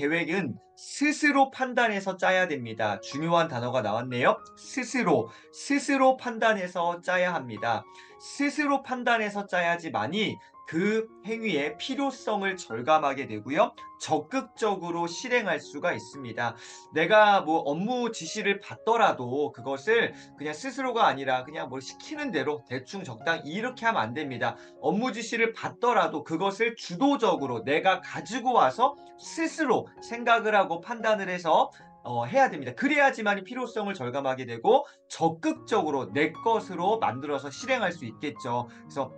계획은 스스로 판단해서 짜야 됩니다. 중요한 단어가 나왔네요. 스스로, 스스로 판단해서 짜야 합니다. 스스로 판단해서 짜야지만이 그 행위의 필요성을 절감하게 되고요. 적극적으로 실행할 수가 있습니다. 내가 뭐 업무 지시를 받더라도 그것을 그냥 스스로가 아니라 그냥 뭘 시키는 대로 대충 적당히 이렇게 하면 안 됩니다. 업무 지시를 받더라도 그것을 주도적으로 내가 가지고 와서 스스로 생각을 하고 판단을 해서 어, 해야 됩니다. 그래야지만 필요성을 절감하게 되고 적극적으로 내 것으로 만들어서 실행할 수 있겠죠. 그래서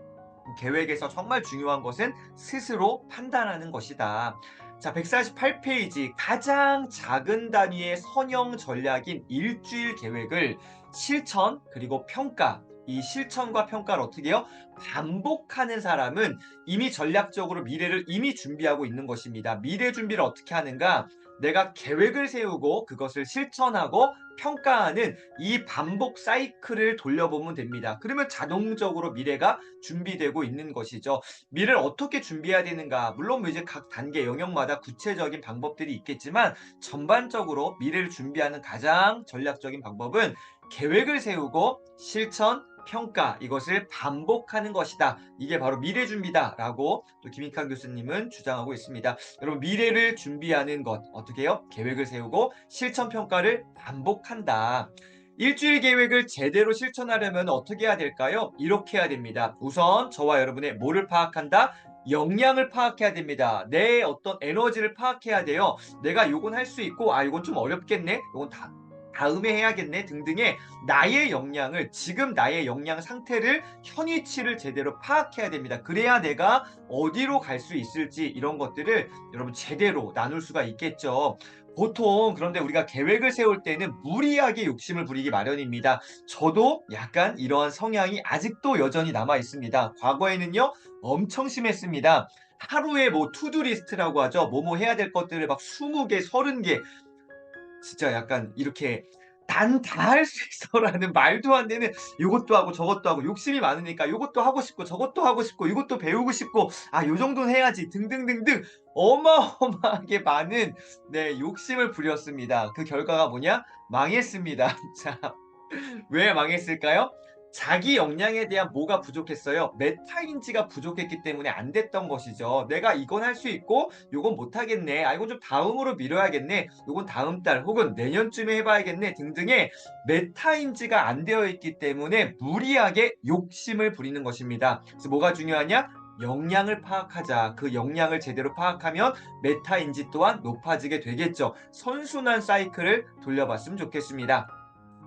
계획에서 정말 중요한 것은 스스로 판단하는 것이다. 자, 148페이지 가장 작은 단위의 선형 전략인 일주일 계획을 실천 그리고 평가 이 실천과 평가를 어떻게 해요? 반복하는 사람은 이미 전략적으로 미래를 이미 준비하고 있는 것입니다. 미래 준비를 어떻게 하는가? 내가 계획을 세우고 그것을 실천하고 평가하는 이 반복 사이클을 돌려보면 됩니다. 그러면 자동적으로 미래가 준비되고 있는 것이죠. 미래를 어떻게 준비해야 되는가? 물론 뭐 이제 각 단계 영역마다 구체적인 방법들이 있겠지만 전반적으로 미래를 준비하는 가장 전략적인 방법은 계획을 세우고 실천, 평가 이것을 반복하는 것이다. 이게 바로 미래 준비다 라고 또 김익환 교수님은 주장하고 있습니다. 여러분 미래를 준비하는 것 어떻게 해요? 계획을 세우고 실천 평가를 반복한다. 일주일 계획을 제대로 실천하려면 어떻게 해야 될까요? 이렇게 해야 됩니다. 우선 저와 여러분의 뭐를 파악한다? 역량을 파악해야 됩니다. 내 어떤 에너지를 파악해야 돼요. 내가 요건 할 수 있고 아 이건 좀 어렵겠네. 요건 다 다음에 해야겠네 등등의 나의 역량을 지금 나의 역량 상태를 현위치를 제대로 파악해야 됩니다. 그래야 내가 어디로 갈 수 있을지 이런 것들을 여러분 제대로 나눌 수가 있겠죠. 보통 그런데 우리가 계획을 세울 때는 무리하게 욕심을 부리기 마련입니다. 저도 약간 이러한 성향이 아직도 여전히 남아 있습니다. 과거에는요 엄청 심했습니다. 하루에 뭐 투두 리스트라고 하죠. 뭐뭐 해야 될 것들을 막 20개, 30개 진짜 약간 이렇게 난 다 할 수 있어라는 말도 안 되는 이것도 하고 저것도 하고 욕심이 많으니까 이것도 하고 싶고 저것도 하고 싶고 이것도 배우고 싶고 아 요 정도는 해야지 등등등등 어마어마하게 많은 네 욕심을 부렸습니다. 그 결과가 뭐냐? 망했습니다. 자, 왜 망했을까요? 자기 역량에 대한 뭐가 부족했어요? 메타인지가 부족했기 때문에 안 됐던 것이죠. 내가 이건 할 수 있고 요건 못하겠네. 아 이건 좀 다음으로 미뤄야겠네. 요건 다음 달 혹은 내년쯤에 해봐야겠네 등등의 메타인지가 안 되어 있기 때문에 무리하게 욕심을 부리는 것입니다. 그래서 뭐가 중요하냐? 역량을 파악하자. 그 역량을 제대로 파악하면 메타인지 또한 높아지게 되겠죠. 선순환 사이클을 돌려봤으면 좋겠습니다.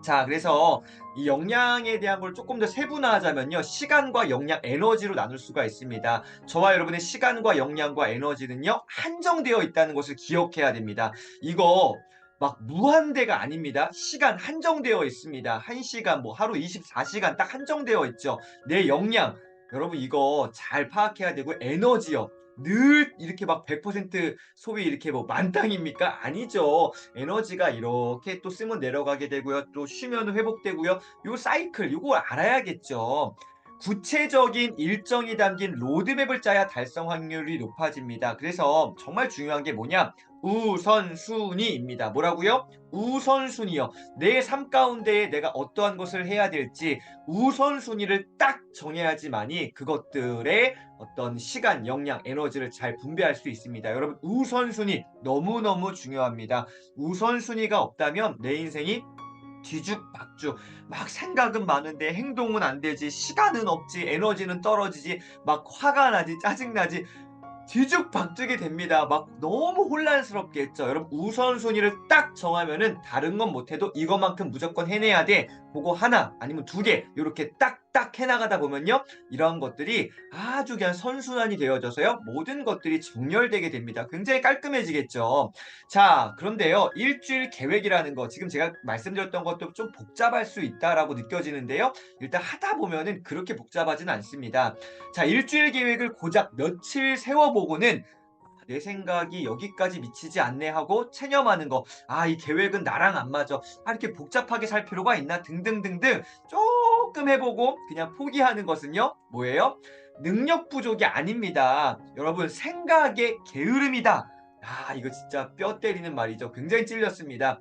자, 그래서 이 역량에 대한 걸 조금 더 세분화하자면요. 시간과 역량, 에너지로 나눌 수가 있습니다. 저와 여러분의 시간과 역량과 에너지는요. 한정되어 있다는 것을 기억해야 됩니다. 이거 막 무한대가 아닙니다. 시간 한정되어 있습니다. 1시간, 뭐 하루 24시간 딱 한정되어 있죠. 내 역량, 여러분 이거 잘 파악해야 되고 에너지요. 늘 이렇게 막 100% 소비 이렇게 뭐 만땅입니까? 아니죠. 에너지가 이렇게 또 쓰면 내려가게 되고요. 또 쉬면 회복되고요. 요 사이클 요거 알아야겠죠. 구체적인 일정이 담긴 로드맵을 짜야 달성 확률이 높아집니다. 그래서 정말 중요한 게 뭐냐? 우선순위입니다. 뭐라고요? 우선순위요. 내 삶 가운데에 내가 어떠한 것을 해야 될지 우선순위를 딱 정해야지만이 그것들의 어떤 시간, 역량, 에너지를 잘 분배할 수 있습니다. 여러분 우선순위 너무너무 중요합니다. 우선순위가 없다면 내 인생이 뒤죽박죽 막 생각은 많은데 행동은 안 되지 시간은 없지 에너지는 떨어지지 막 화가 나지 짜증나지 뒤죽박죽이 됩니다. 막 너무 혼란스럽게 했죠. 여러분 우선순위를 딱 정하면은 다른 건 못해도 이것만큼 무조건 해내야 돼. 그거 하나 아니면 두 개 이렇게 딱딱 해나가다 보면요. 이러한 것들이 아주 그냥 선순환이 되어져서요. 모든 것들이 정렬되게 됩니다. 굉장히 깔끔해지겠죠. 자 그런데요. 일주일 계획이라는 거 지금 제가 말씀드렸던 것도 좀 복잡할 수 있다라고 느껴지는데요. 일단 하다 보면은 그렇게 복잡하진 않습니다. 자 일주일 계획을 고작 며칠 세워보고는 내 생각이 여기까지 미치지 않네 하고 체념하는 거. 아, 이 계획은 나랑 안 맞아. 아, 이렇게 복잡하게 살 필요가 있나? 등등등등 조금 해보고 그냥 포기하는 것은요. 뭐예요? 능력 부족이 아닙니다. 여러분, 생각의 게으름이다. 아, 이거 진짜 뼈 때리는 말이죠. 굉장히 찔렸습니다.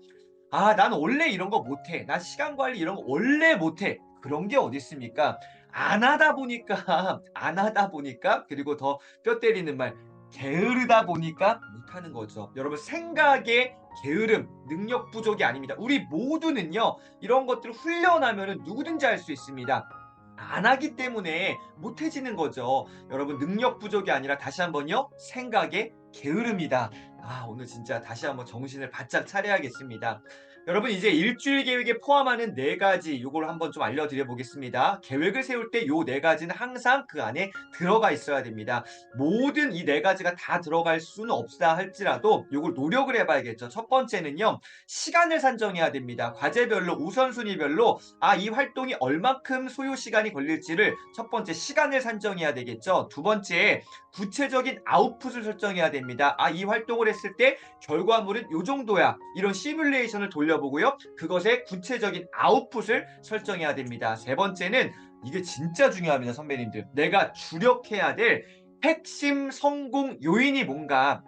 아, 난 원래 이런 거 못해. 나 시간 관리 이런 거 원래 못해. 그런 게 어디 있습니까? 안 하다 보니까, 안 하다 보니까, 그리고 더 뼈 때리는 말, 게으르다 보니까 못하는 거죠. 여러분, 생각의 게으름, 능력 부족이 아닙니다. 우리 모두는요, 이런 것들을 훈련하면 누구든지 할 수 있습니다. 안 하기 때문에 못해지는 거죠. 여러분, 능력 부족이 아니라 다시 한번요, 생각의 게으름이다. 아, 오늘 진짜 다시 한번 정신을 바짝 차려야겠습니다. 여러분 이제 일주일 계획에 포함하는 네 가지 요걸 한번 좀 알려드려 보겠습니다. 계획을 세울 때 요 네 가지는 항상 그 안에 들어가 있어야 됩니다. 모든 이 네 가지가 다 들어갈 수는 없다 할지라도 요걸 노력을 해봐야겠죠. 첫 번째는요. 시간을 산정해야 됩니다. 과제별로 우선순위별로 아 이 활동이 얼만큼 소요 시간이 걸릴지를 첫 번째 시간을 산정해야 되겠죠. 두 번째 구체적인 아웃풋을 설정해야 됩니다. 아 이 활동을 했을 때 결과물은 요 정도야. 이런 시뮬레이션을 돌려보고요. 그것의 구체적인 아웃풋을 설정해야 됩니다. 세 번째는 이게 진짜 중요합니다, 선배님들. 내가 주력해야 될 핵심 성공 요인이 뭔가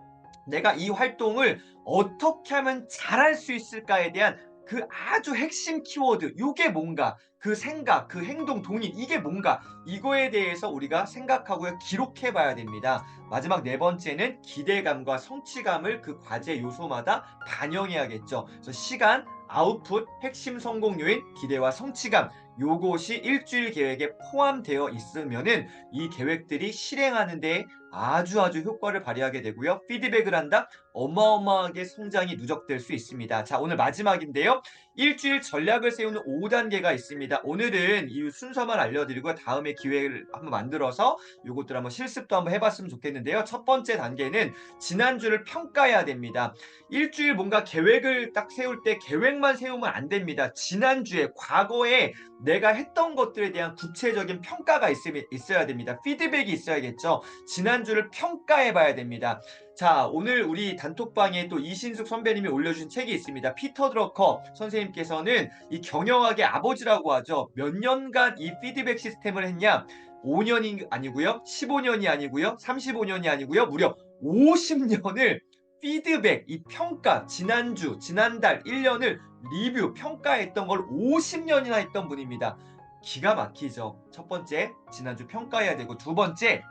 내가 이 활동을 어떻게 하면 잘할 수 있을까에 대한 그 아주 핵심 키워드, 이게 뭔가, 그 생각, 그 행동, 동의, 이게 뭔가, 이거에 대해서 우리가 생각하고요, 기록해 봐야 됩니다. 마지막 네 번째는 기대감과 성취감을 그 과제 요소마다 반영해야겠죠. 그래서 시간, 아웃풋, 핵심 성공 요인, 기대와 성취감, 요것이 일주일 계획에 포함되어 있으면은 이 계획들이 실행하는 데 아주 아주 효과를 발휘하게 되고요. 피드백을 한다? 어마어마하게 성장이 누적될 수 있습니다. 자, 오늘 마지막인데요. 일주일 전략을 세우는 5단계가 있습니다. 오늘은 이 순서만 알려드리고 다음에 기회를 한번 만들어서 이것들 한번 실습도 한번 해봤으면 좋겠는데요. 첫 번째 단계는 지난주를 평가해야 됩니다. 일주일 뭔가 계획을 딱 세울 때 계획만 세우면 안 됩니다. 지난주에 과거에 내가 했던 것들에 대한 구체적인 평가가 있어야 됩니다. 피드백이 있어야겠죠. 지난주를 평가해 봐야 됩니다. 자, 오늘 우리 단톡방에 또 이신숙 선배님이 올려주신 책이 있습니다. 피터 드러커 선생님께서는 이 경영학의 아버지라고 하죠. 몇 년간 이 피드백 시스템을 했냐? 5년이 아니고요. 15년이 아니고요. 35년이 아니고요. 무려 50년을 피드백, 이 평가, 지난주, 지난달, 1년을 리뷰, 평가했던 걸 50년이나 했던 분입니다. 기가 막히죠. 첫 번째, 지난주 평가해야 되고, 두 번째,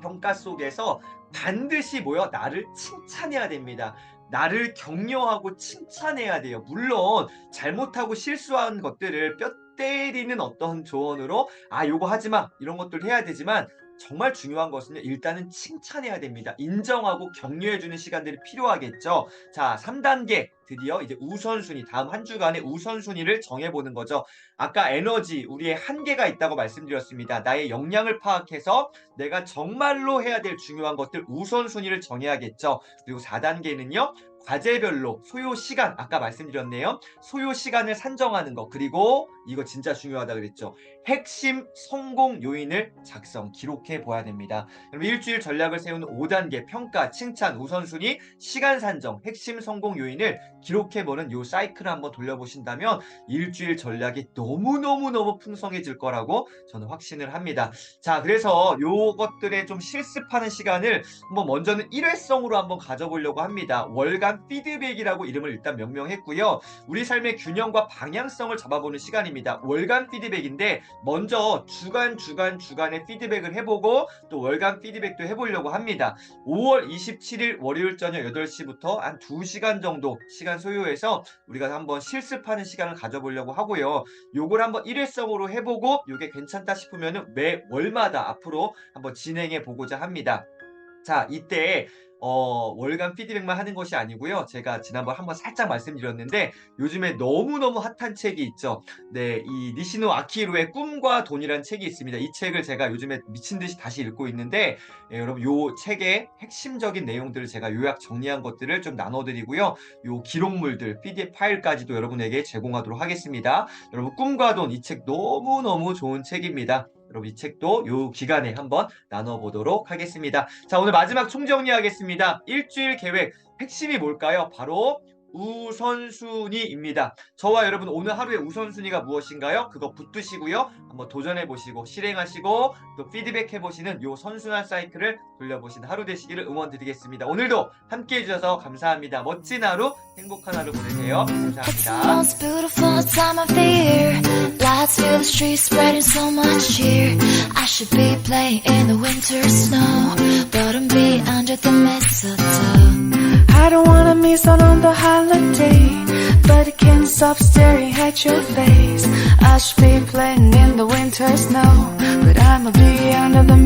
평가 속에서 반드시 뭐요? 나를 칭찬해야 됩니다. 나를 격려하고 칭찬해야 돼요. 물론 잘못하고 실수한 것들을 뼈 때리는 어떤 조언으로 아 요거 하지 마 이런 것들 해야 되지만 정말 중요한 것은요. 일단은 칭찬해야 됩니다. 인정하고 격려해주는 시간들이 필요하겠죠. 자, 3단계. 드디어 이제 우선순위, 다음 한 주간의 우선순위를 정해보는 거죠. 아까 에너지, 우리의 한계가 있다고 말씀드렸습니다. 나의 역량을 파악해서 내가 정말로 해야 될 중요한 것들 우선순위를 정해야겠죠. 그리고 4단계는요. 과제별로 소요 시간 아까 말씀드렸네요. 소요 시간을 산정하는 거 그리고 이거 진짜 중요하다 그랬죠. 핵심 성공 요인을 작성 기록 해 보아야 됩니다. 그럼 일주일 전략을 세우는 5단계 평가, 칭찬, 우선순위, 시간 산정, 핵심 성공 요인을 기록해 보는 요 사이클을 한번 돌려보신다면 일주일 전략이 너무너무너무 풍성해질 거라고 저는 확신을 합니다. 자, 그래서 요것들에 좀 실습하는 시간을 한번 먼저는 일회성으로 한번 가져보려고 합니다. 월간 피드백이라고 이름을 일단 명명했고요. 우리 삶의 균형과 방향성을 잡아보는 시간입니다. 월간 피드백인데 먼저 주간 주간 주간의 피드백을 해보고 또 월간 피드백도 해보려고 합니다. 5월 27일 월요일 저녁 8시부터 한 2시간 정도 시간 소요해서 우리가 한번 실습하는 시간을 가져보려고 하고요. 요걸 한번 일회성으로 해보고 이게 괜찮다 싶으면 매 월마다 앞으로 한번 진행해 보고자 합니다. 자, 이때 어, 월간 피드백만 하는 것이 아니고요. 제가 지난번 한번 살짝 말씀드렸는데 요즘에 너무너무 핫한 책이 있죠. 네, 이 니시노 아키로의 꿈과 돈이라는 책이 있습니다. 이 책을 제가 요즘에 미친 듯이 다시 읽고 있는데 예, 여러분 요 책의 핵심적인 내용들을 제가 요약 정리한 것들을 좀 나눠드리고요. 요 기록물들 PDF 파일까지도 여러분에게 제공하도록 하겠습니다. 여러분 꿈과 돈 이 책 너무너무 좋은 책입니다. 여러분 이 책도 요 기간에 한번 나눠보도록 하겠습니다. 자 오늘 마지막 총정리하겠습니다. 일주일 계획 핵심이 뭘까요? 바로 우선순위입니다. 저와 여러분 오늘 하루의 우선순위가 무엇인가요? 그거 붙드시고요. 한번 도전해 보시고 실행하시고 또 피드백 해보시는 요 선순환 사이클을 돌려보시는 하루 되시기를 응원드리겠습니다. 오늘도 함께 해 주셔서 감사합니다. 멋진 하루, 행복한 하루 보내세요. 감사합니다. Stop staring at your face. I should be playing in the winter snow, but I'ma be under the